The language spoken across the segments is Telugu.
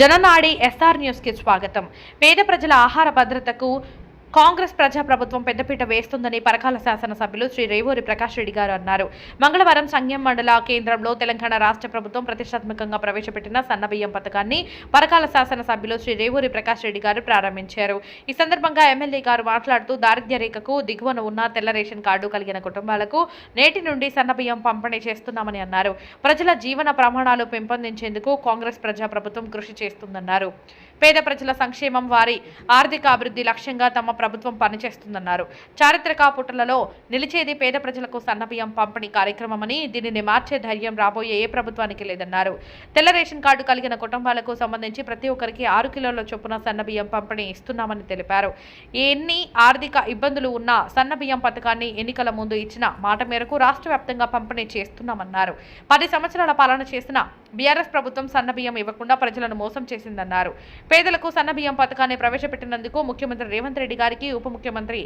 జననాడి ఎస్ఆర్ న్యూస్కి స్వాగతం. పేద ప్రజల ఆహార భద్రతకు కాంగ్రెస్ ప్రజాప్రభుత్వం పెద్దపీట వేస్తుందని పరకాల శాసనసభ్యులు శ్రీ రేవూరి ప్రకాష్ రెడ్డి గారు అన్నారు. మంగళవారం సంఘం మండల కేంద్రంలో తెలంగాణ రాష్ట్ర ప్రభుత్వం ప్రతిష్టాత్మకంగా ప్రవేశపెట్టిన సన్నబియ్యం పథకాన్ని పరకాల శాసనసభ్యులు శ్రీ రేవూరి ప్రకాష్ రెడ్డి గారు ప్రారంభించారు. ఈ సందర్భంగా ఎమ్మెల్యే గారు మాట్లాడుతూ దారిద్ర్య రేఖకు దిగువన ఉన్న తెల్ల రేషన్ కార్డు కలిగిన కుటుంబాలకు నేటి నుండి సన్నబియ్యం పంపిణీ చేస్తున్నామని అన్నారు. ప్రజల జీవన ప్రమాణాలు పెంపొందించేందుకు కాంగ్రెస్ ప్రజాప్రభుత్వం కృషి చేస్తుందన్నారు. పేద ప్రజల సంక్షేమం వారి ఆర్థిక అభివృద్ధి లక్ష్యంగా తమ ప్రభుత్వం పనిచేస్తుందన్నారు. చారిత్రక పుటలలో నిలిచేది పేద ప్రజలకు సన్నబియ్యం పంపిణీ కార్యక్రమమని దీనిని మార్చే ధైర్యం రాబోయే ఏ ప్రభుత్వానికి లేదన్నారు. తెల్ల రేషన్ కార్డు కలిగిన కుటుంబాలకు సంబంధించి ప్రతి ఒక్కరికి ఆరు కిలోల చొప్పున సన్నబియ్యం పంపిణీ ఇస్తున్నామని తెలిపారు. ఎన్ని ఆర్థిక ఇబ్బందులు ఉన్నా సన్నబియ్యం పథకాన్ని ఎన్నికల ముందు ఇచ్చిన మాట మేరకు రాష్ట్ర వ్యాప్తంగా పంపిణీ చేస్తున్నామన్నారు. పది సంవత్సరాల పాలన చేసిన బీఆర్ఎస్ ప్రభుత్వం సన్నబియ్యం ఇవ్వకుండా ప్రజలను మోసం చేసిందన్నారు. పేదలకు సన్నబియ్యం పథకాన్ని ప్రవేశపెట్టినందుకు ముఖ్యమంత్రి రేవంత్ రెడ్డి గారికి ఉప ముఖ్యమంత్రి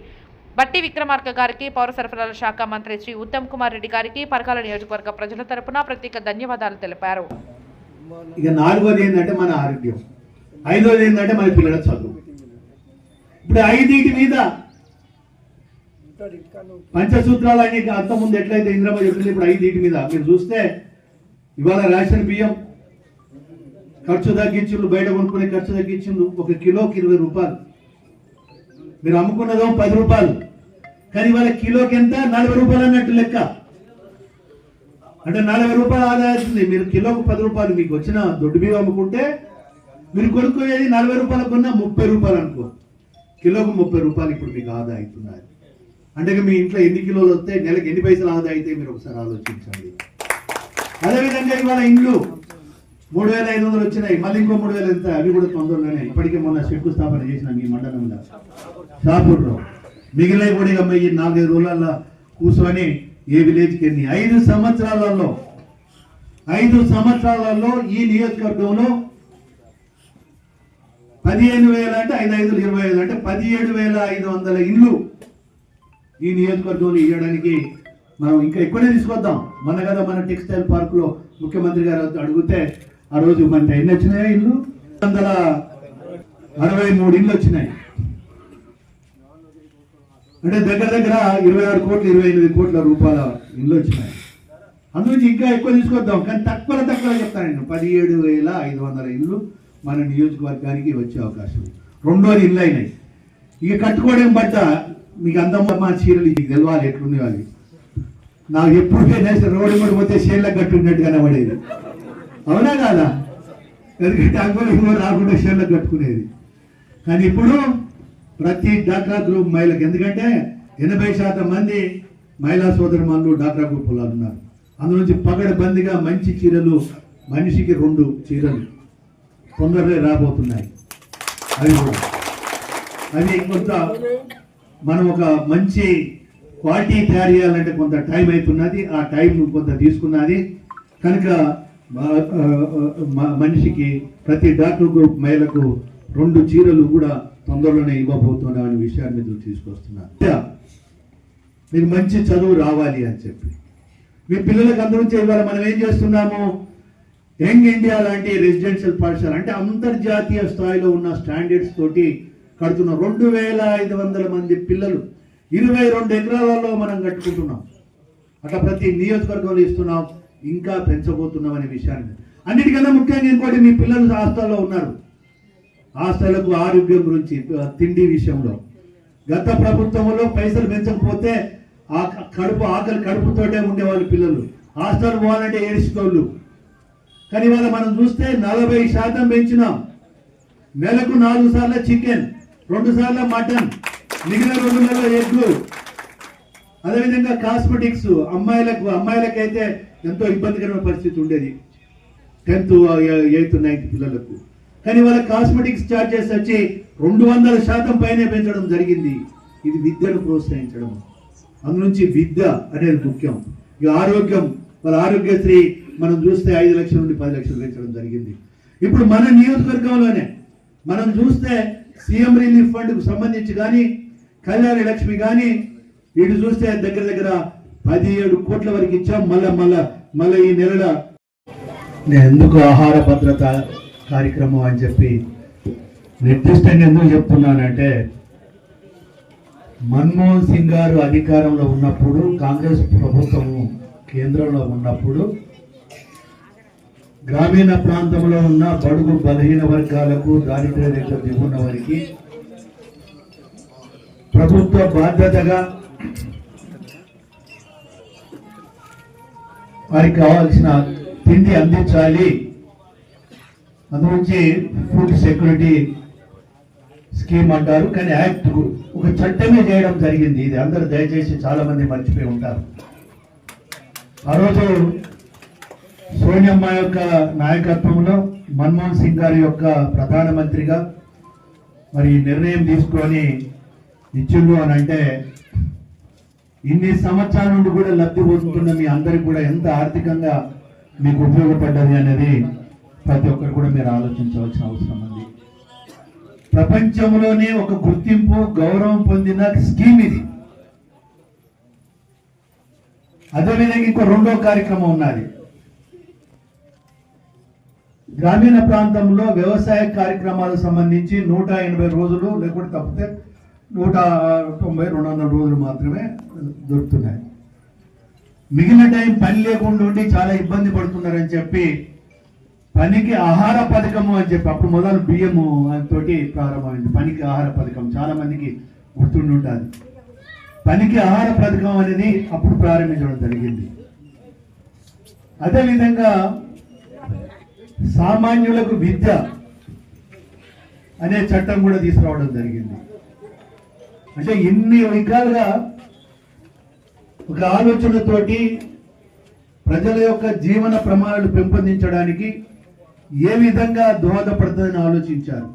బట్టి విక్రమార్క గారికి పౌర సరఫరాల శాఖ మంత్రి శ్రీ ఉత్తమ్ కుమార్ రెడ్డి గారికి పరకాల నియోజకవర్గ ప్రజల తరపున ప్రత్యేక ధన్యవాదాలు తెలిపారు. ఇక నాలుగోది ఏంటంటే మన ఆరోగ్యం. ఐదోది ఏంటంటే మన పిల్లల చదువు. ఇప్పుడు ఐదింటి మీద పంచసూత్రాలు అని అంత ముందు ఎట్లయితే ఇంద్రమ చెప్పింది ఇప్పుడు ఐదింటి మీద మీరు చూస్తే ఇవాళ రేషన్ బియ్యం ఖర్చు తగ్గించుండు బయట కొనుక్కునే ఖర్చు తగ్గించిండు ఒక కిలోకి ఇరవై రూపాయలు. మీరు అమ్ముకున్నదో పది రూపాయలు. కానీ ఇవాళ కిలోకి ఎంత? నలభై రూపాయలు అన్నట్టు లెక్క. అంటే నలభై రూపాయలు ఆదా అవుతుంది. మీరు కిలోకు పది రూపాయలు మీకు వచ్చిన దొడ్డు బియ్యం అమ్ముకుంటే మీరు కొనుక్కునేది నలభై రూపాయలు కొన్నా ముప్పై రూపాయలు అనుకో. కిలోకు ముప్పై రూపాయలు ఇప్పుడు మీకు ఆదా అవుతున్నారు అంటే మీ ఇంట్లో ఎన్ని కిలోలు వస్తే నెలకు ఎన్ని పైసలు ఆదా అయితే మీరు ఒకసారి ఆలోచించండి. అదేవిధంగా ఇవాళ ఇండ్లు. మూడు వేల ఐదు వందలు వచ్చినాయి. మళ్ళీ ఇంకో మూడు వేలు ఎంత? అవి కూడా తొందరలోనే. ఇప్పటికే మొన్న శంకుస్థాపన చేసిన ఈ మండలంలో షాపూర్లో మిగిలిన కూడా ఇక ఈ నాలుగైదు రోజులలో కూర్చొని ఏ విలేజ్కి ఎన్ని? ఐదు సంవత్సరాలలో ఐదు సంవత్సరాలలో ఈ నియోజకవర్గంలో పదిహేను వేల అంటే ఐదు ఐదు ఇరవై ఐదు అంటే పదిహేడు వేల ఐదు వందల ఇండ్లు ఈ నియోజకవర్గంలో ఇవ్వడానికి మనం ఇంకా ఎక్కువనే తీసుకొద్దాం. మన కదా మన టెక్స్టైల్ పార్క్లో ముఖ్యమంత్రి గారు అడిగితే ఆ రోజు మన ఎన్ని వచ్చినాయో ఇల్లు? వందల అరవై మూడు ఇళ్ళు వచ్చినాయి. అంటే దగ్గర దగ్గర ఇరవై ఆరు కోట్లు ఇరవై ఎనిమిది కోట్ల రూపాయల ఇల్లు వచ్చినాయి. అందులోంచి ఇంకా ఎక్కువ తీసుకొద్దాం. కానీ తక్కువ తక్కువ చెప్తాను నేను. పదిహేడు వేల ఐదు వందల ఇల్లు మన నియోజకవర్గానికి వచ్చే అవకాశం. రెండోది ఇల్లు అయినాయి. ఇక కట్టుకోవడం బట్ట మీకు అందమ్మ మా చీరలు ఇది తెలవాలి ఎట్లుండేవాళ్ళు అది? నాకు ఎప్పుడు పోయినా రోడ్డు కూడా పోతే చీరలకు కట్టుకున్నట్టు కనబడేది. అవునా కాదా? ఎందుకంటే అంగులు రాకుండా షేర్లకు కట్టుకునేది. కానీ ఇప్పుడు ప్రతి డాక్రా గ్రూప్ మహిళలకు ఎందుకంటే ఎనభై శాతం మంది మహిళా సోదరుమానులు డాక్రా గ్రూప్ వాళ్ళు ఉన్నారు. అందులోంచి పగడబందిగా మంచి చీరలు మనిషికి రెండు చీరలు తొందరగా రాబోతున్నాయి. అవి కూడా. అది కొంత మనం ఒక మంచి క్వాలిటీ తయారు చేయాలంటే కొంత టైం అవుతున్నది. ఆ టైం కొంత తీసుకున్నది. కనుక మనిషికి ప్రతి డాక్టర్ గ్రూప్ మహిళకు రెండు చీరలు కూడా తొందరలోనే ఇవ్వబోతున్నా అనే విషయాన్ని మీరు తీసుకొస్తున్నారు. మీకు మంచి చదువు రావాలి అని చెప్పి. మీ పిల్లలకు అందరూ ఇవాళ మనం ఏం చేస్తున్నాము? యంగ్ ఇండియా లాంటి రెసిడెన్షియల్ పాఠశాల అంటే అంతర్జాతీయ స్థాయిలో ఉన్న స్టాండర్డ్స్ తోటి కడుతున్నాం రెండు వేల ఐదు వందల మంది పిల్లలు ఇరవై రెండు ఎకరాలలో మనం కట్టుకుంటున్నాం. అట్లా ప్రతి నియోజకవర్గంలో ఇస్తున్నాం. ఇంకా పెంచబోతున్నాం అనే విషయాన్ని అన్నిటికన్నా ముఖ్యంగా ఇంకోటి మీ పిల్లలు హాస్టల్లో ఉన్నారు. హాస్టళ్ళకు ఆరోగ్యం గురించి తిండి విషయంలో. గత ప్రభుత్వంలో పైసలు పెంచకపోతే ఆ కడుపు ఆకలి కడుపుతోటే ఉండేవాళ్ళు పిల్లలు. హాస్టల్ పోవాలంటే ఏడ్చుకోళ్ళు. కానీ ఇవాళ మనం చూస్తే నలభై శాతం పెంచినాం. నెలకు నాలుగు సార్లు చికెన్ రెండు సార్లు మటన్ మిగిలిన రెండు నెలల ఎగ్గు. అదేవిధంగా కాస్మెటిక్స్ అమ్మాయిలకు అమ్మాయిలకైతే ఎంతో ఇబ్బందికరమైన పరిస్థితి ఉండేది. టెన్త్ ఎయిత్ నైన్త్ పిల్లలకు. కానీ వాళ్ళ కాస్మెటిక్స్ ఛార్జెస్ వచ్చి రెండు వందల శాతం పైనే పెంచడం జరిగింది. ఇది విద్యను ప్రోత్సహించడం. అందునుంచి విద్య అనేది ముఖ్యం. ఇక ఆరోగ్యం వాళ్ళ ఆరోగ్యశ్రీ మనం చూస్తే ఐదు లక్షల నుండి పది లక్షలు పెంచడం జరిగింది. ఇప్పుడు మన నియోజకవర్గంలోనే మనం చూస్తే సీఎం రిలీఫ్ ఫండ్కు సంబంధించి కానీ కళ్యాణ లక్ష్మి కానీ ఇటు చూస్తే దగ్గర దగ్గర పదిహేడు కోట్ల వరకు ఇచ్చాం మళ్ళా మళ్ళా మళ్ళీ ఈ నెలల. నేను ఎందుకు ఆహార భద్రత కార్యక్రమం అని చెప్పి నిర్దిష్టంగా ఎందుకు చెప్తున్నానంటే మన్మోహన్ సింగ్ గారు అధికారంలో ఉన్నప్పుడు కాంగ్రెస్ ప్రభుత్వము కేంద్రంలో ఉన్నప్పుడు గ్రామీణ ప్రాంతంలో ఉన్న బడుగు బలహీన వర్గాలకు దారిద్ర్య రేఖ దిగున్న వారికి ప్రభుత్వ బాధ్యతగా వారికి కావాల్సిన తిండి అందించాలి. అందుగురించి ఫుడ్ సెక్యూరిటీ స్కీమ్ అంటారు. కానీ యాక్ట్ ఒక చట్టమే చేయడం జరిగింది. ఇది అందరూ దయచేసి చాలా మంది మర్చిపోయి ఉంటారు. ఆ రోజు సోనియమ్మ యొక్క నాయకత్వంలో మన్మోహన్ సింగ్ గారి యొక్క ప్రధానమంత్రిగా మరి ఈ నిర్ణయం తీసుకొని ఇచ్చిండు అని అంటే ఇన్ని సంవత్సరాల నుండి కూడా లబ్ధి పొందుతున్న మీ అందరికి కూడా ఎంత ఆర్థికంగా మీకు ఉపయోగపడ్డది అనేది ప్రతి ఒక్కరు కూడా మీరు ఆలోచించవలసిన అవసరం ఉంది. ప్రపంచంలోనే ఒక గుర్తింపు గౌరవం పొందిన స్కీమ్ ఇది. అదేవిధంగా ఇంకో రెండో కార్యక్రమం ఉన్నది. గ్రామీణ ప్రాంతంలో వ్యవసాయ కార్యక్రమాలకు సంబంధించి నూట ఎనభై రోజులు లేకుంటే తప్పితే నూట తొంభై రెండు వందల రోజులు మాత్రమే దొరుకుతున్నాయి. మిగిలిన టైం పని లేకుండా ఉండి చాలా ఇబ్బంది పడుతున్నారని చెప్పి పనికి ఆహార పథకము అని చెప్పి అప్పుడు మొదలు బియ్యము తోటి ప్రారంభమైంది. పనికి ఆహార పథకం చాలా మందికి గుర్తుండి ఉంటుంది పనికి ఆహార పథకం అనేది అప్పుడు ప్రారంభించడం జరిగింది. అదేవిధంగా సామాన్యులకు విద్య అనే చట్టం కూడా తీసుకురావడం జరిగింది. అంటే ఇన్ని విధాలుగా ఒక ఆలోచనతోటి ప్రజల యొక్క జీవన ప్రమాణాలు పెంపొందించడానికి ఏ విధంగా దోహదపడుతుందని ఆలోచించారు.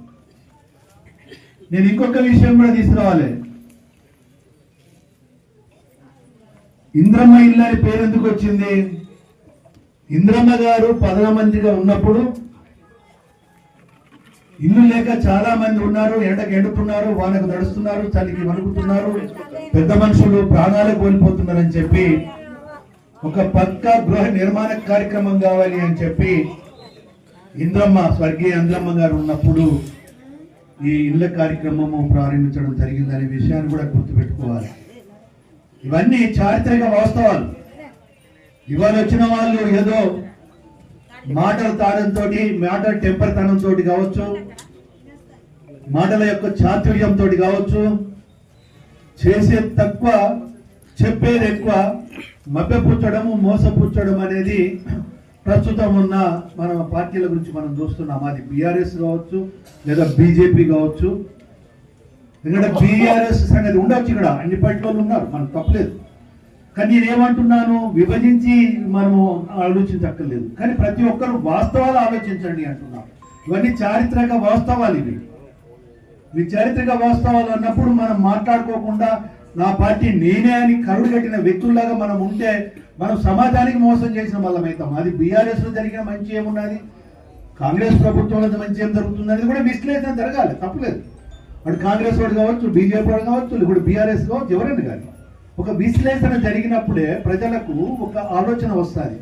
నేను ఇంకొక విషయం కూడా తీసుకురావాలి. ఇంద్రమ్మ ఇల్లు అని పేరు ఎందుకు వచ్చింది? ఇంద్రమ్మ గారు ప్రధానమంత్రిగా ఉన్నప్పుడు ఇల్లు లేక చాలా మంది ఉన్నారు ఎండకు ఎండుతున్నారు వానకు నడుస్తున్నారు చలికి వణుకుతున్నారు. పెద్ద మనుషులు ప్రాణాలు కోల్పోతున్నారని చెప్పి ఒక పక్క గృహ నిర్మాణ కార్యక్రమం కావాలి అని చెప్పి ఇంద్రమ్మ స్వర్గీయ ఇంద్రమ్మ గారు ఉన్నప్పుడు ఈ ఇళ్ళ కార్యక్రమము ప్రారంభించడం జరిగిందనే విషయాన్ని కూడా గుర్తుపెట్టుకోవాలి. ఇవన్నీ చారిత్రక వాస్తవాలు. ఇవాళ వచ్చిన వాళ్ళు ఏదో మాటల తాడంతో మాటల టెంపర్ తనంతో కావచ్చు మాటల యొక్క చాతుర్యంతో కావచ్చు చేసే తక్కువ చెప్పేది ఎక్కువ మభ్యపుచ్చడము మోసపుచ్చడం అనేది ప్రస్తుతం ఉన్న మన పార్టీల గురించి మనం చూస్తున్నాం. అది బీఆర్ఎస్ కావచ్చు లేదా బీజేపీ కావచ్చు. ఎందుకంటే బీఆర్ఎస్ సంగతి ఉండొచ్చు ఇక్కడ. అన్ని పార్టీలు ఉన్నారు. మనం తప్పలేదు. కానీ నేనేమంటున్నాను విభజించి మనము ఆలోచించక్కర్లేదు. కానీ ప్రతి ఒక్కరు వాస్తవాలు ఆలోచించండి అంటున్నాను ఇవన్నీ చారిత్రక వాస్తవాలు ఇవి. మీ చారిత్రక వాస్తవాలు అన్నప్పుడు మనం మాట్లాడుకోకుండా నా పార్టీ నేనే అని కరుడు కట్టిన వ్యక్తుల్లాగా మనం ఉంటే మనం సమాజానికి మోసం చేసిన వాళ్ళం అవుతాం. అది బీఆర్ఎస్లో జరిగిన మంచి ఏమున్నది? కాంగ్రెస్ ప్రభుత్వంలో మంచి ఏం జరుగుతుంది అనేది కూడా విశ్లేషణ జరగాలి. తప్పలేదు. అటు కాంగ్రెస్ వాడు కావచ్చు బీజేపీ వాడు కావచ్చు ఇప్పుడు బీఆర్ఎస్ కావచ్చు ఎవరైనా కానీ. ఒక విశ్లేషణ జరిగినప్పుడే ప్రజలకు ఒక ఆలోచన వస్తుంది.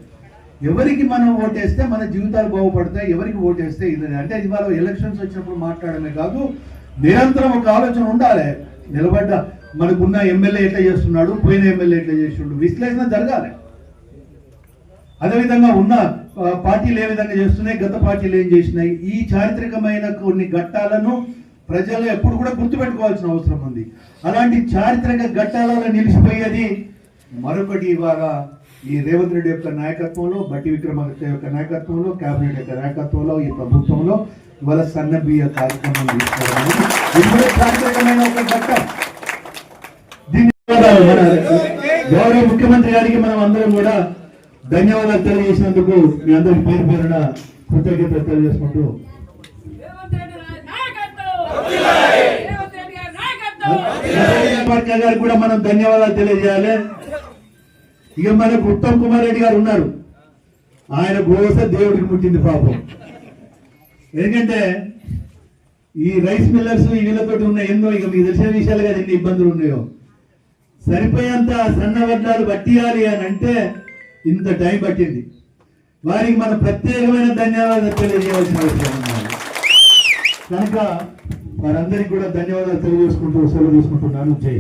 ఎవరికి మనం ఓటేస్తే మన జీవితాలు బాగుపడతాయి ఎవరికి ఓటేస్తే ఇది అంటే ఇవాళ ఎలక్షన్స్ వచ్చినప్పుడు మాట్లాడమే కాదు నిరంతరం ఒక ఆలోచన ఉండాలి. నిలబడ్డ మనకున్న ఎమ్మెల్యే ఎట్లా చేస్తున్నాడు పోయిన ఎమ్మెల్యే ఎట్లా చేస్తున్నాడు విశ్లేషణ జరగాలి. అదేవిధంగా ఉన్న పార్టీలు ఏ విధంగా చేస్తున్నాయి గత పార్టీలు ఏం చేసినాయి ఈ చారిత్రకమైన కొన్ని ఘట్టాలను ప్రజలు ఎప్పుడు కూడా గుర్తుపెట్టుకోవాల్సిన అవసరం ఉంది. అలాంటి చారిత్రక ఘట్టాలలో నిలిచిపోయేది మరొకటి ఇవాళ ఈ రేవంత్ రెడ్డి యొక్క నాయకత్వంలో బట్టి విక్రమాదిత్య యొక్క నాయకత్వంలో కేబినెట్ యొక్క నాయకత్వంలో ఈ ప్రభుత్వంలో ఇవాళ సన్న బియ్య కార్యక్రమం తీసుకోవడం ఇది చారిత్రకమైన ఒక ఘట్టం. గౌరవ ముఖ్యమంత్రి గారికి మనం అందరం కూడా ధన్యవాదాలు తెలియజేసినందుకు మీ అందరి పేరు పేరున కృతజ్ఞతలు తెలియజేసుకుంటూ రేవంత్ రెడ్డి నాయకత్వం రేవంత్ రెడ్డి గారి గారికి కూడా మనం ధన్యవాదాలు తెలియజేయాలి. ఇక మనకు ఉత్తమ్ కుమార్ రెడ్డి గారు ఉన్నారు. ఆయన గోస దేవుడికి ముట్టింది పాపం. ఎందుకంటే ఈ రైస్ మిల్లర్స్ ఈ ఉన్న ఎన్నో ఇక మీకు తెలిసిన విషయాలు కదా ఎన్ని ఇబ్బందులు ఉన్నాయో. సరిపోయేంత సన్న వడ్లాలు పట్టియాలి అని అంటే ఇంత టైం పట్టింది. వారికి మనం ప్రత్యేకమైన ధన్యవాదాలు తెలియజేయవలసిన అవసరం ఉన్నది కనుక వారందరికీ కూడా ధన్యవాదాలు తెలియజేసుకుంటూ సెలవు తీసుకుంటున్నాను. జై